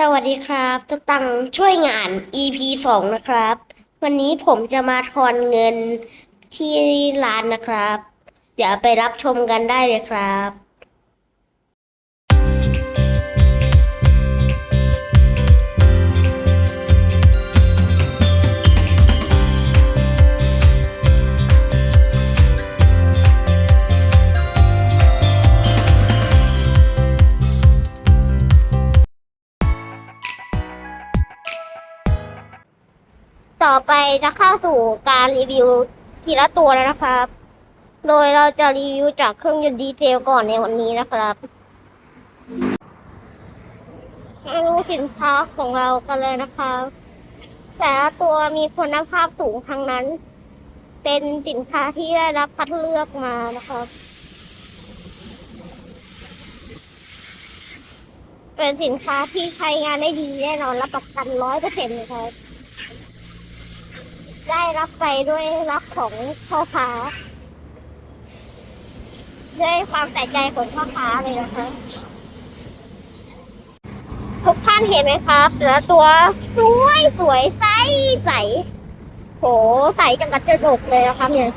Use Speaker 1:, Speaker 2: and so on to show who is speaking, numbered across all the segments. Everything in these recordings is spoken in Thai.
Speaker 1: สวัสดีครับจะตังช่วยงาน EP สองนะครับ วันนี้ผมจะมาทอนเงินที่ร้านนะครับ เดี๋ยวไปรับชมกันได้เลยครับ ต่อไปจะเข้าสู่การรีวิวทีละตัวแล้วนะครับ โดยเราจะรีวิวจากเครื่องยนต์ดีเทลก่อนในวันนี้นะครับมาดูสินค้าของเรากันเลยนะครับแต่ละตัวมีคุณภาพสูงทั้งนั้น เป็นสินค้าที่ได้รับคัดเลือกมานะครับ เป็นสินค้าที่ใช้งานได้ดีแน่นอนรับประกันร้อยเปอร์เซ็นต์เลยครับ ได้รับไปด้วยรักของพ่อค้าด้วยความใส่ใจของพ่อค้าเลยนะคะทุกท่านเห็นไหมครับแต่ละตัวสวยสวยใสใสโหใสจังกระจกเลยนะครับเนี่ย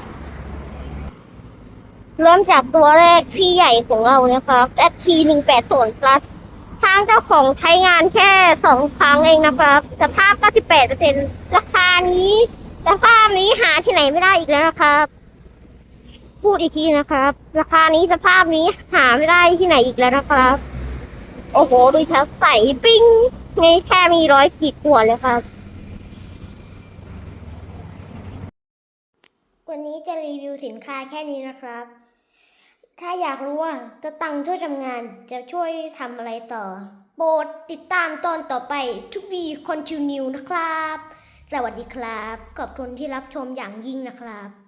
Speaker 1: เริ่มจากตัวแรกพี่ใหญ่ของเรานะครับ ST หนึ่งแปดศูนย์ plus ทางเจ้าของใช้งานแค่สองครั้งเองนะครับ สภาพ 98เปอร์เซ็นราคานี้ สภาพนี้หาที่ไหนไม่ได้อีกแล้วนะครับ พูดอีกทีนะครับ ราคานี้สภาพนี้หาไม่ได้ที่ไหนอีกแล้วนะครับ โอ้โหดูชับใสปิ้งไม่แค่มีร้อยขีดขวดเลยครับ วันนี้จะรีวิวสินค้าแค่นี้นะครับ ถ้าอยากรู้ว่าจะตังช่วยทำงานจะช่วยทำอะไรต่อ โปรดติดตามตอนต่อไปทุกวีคอนติเนียนะครับ สวัสดีครับ ขอบคุณที่รับชมอย่างยิ่งนะครับ